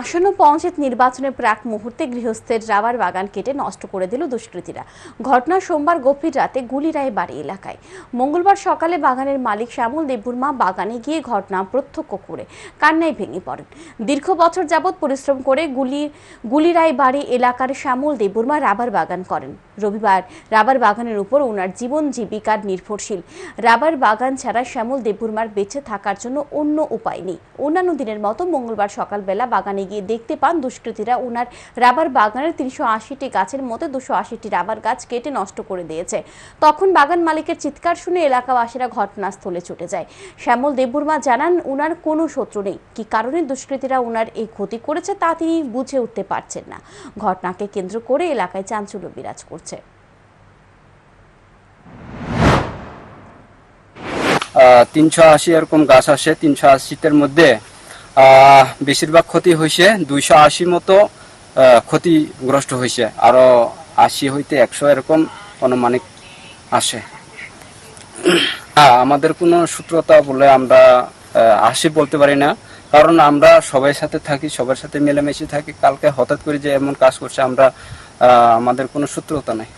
আসন্ন পঞ্চায়েত নির্বাচনের প্রাক মুহূর্তে গৃহস্থের রাবার বাগান কেটে নষ্ট করে দিল দুষ্কৃতীরা। ঘটনা সোমবার গভীর রাতে গুলিরায় বাড়ি এলাকায়। মঙ্গলবার সকালে বাগানের মালিক শ্যামল দেববর্মা বাগানে গিয়ে ঘটনা প্রত্যক্ষ করে কান্নায় ভেঙে পড়েন। দীর্ঘ বছর যাবৎ পরিশ্রম করে গুলি, গুলিরায় বাড়ি এলাকার শ্যামল দেববর্মা রাবার বাগান করেন। রবিবার রাবার বাগানের উপর ওনার জীবন জীবিকার নির্ভরশীল। রাবার বাগান ছাড়া শ্যামল দেববর্মার বেঁচে থাকার জন্য অন্য উপায় নেই। অন্যান্য দিনের মতো মঙ্গলবার সকালবেলা বাগানে গিয়ে দেখতে পান দুষ্কৃতীরা। ওনার রাবার বাগানের তিনশো আশিটি গাছের মধ্যে দুশো আশিটি রাবার গাছ কেটে নষ্ট করে দিয়েছে। তখন বাগান মালিকের চিৎকার শুনে এলাকাবাসীরা ঘটনাস্থলে ছুটে যায়। শ্যামল দেববর্মা জানান ওনার কোনো শত্রু নেই। কি কারণে দুষ্কৃতীরা ওনার এই ক্ষতি করেছে তা তিনি বুঝে উঠতে পারছেন না। ঘটনাকে কেন্দ্র করে এলাকায় চাঞ্চল্য বিরাজ করছে। তিনশো আশি এরকম গাছ আসে, তিনশো আশিটার মধ্যে বেশিরভাগ ক্ষতি হয়েছে দুইশো আশি মতো ক্ষতিগ্রস্ত হয়েছে আরও আশি হইতে একশো এরকম অনুমানিক আসে। আমাদের কোনো সূত্রতা বলে আমরা আশি বলতে পারি না। কারণ আমরা সবাই সাথে থাকি, সবার সাথে মিলেমিশে থাকি। কালকে হঠাৎ করে যে এমন কাজ করছে, আমরা আমাদের কোনো সূত্রতা নাই।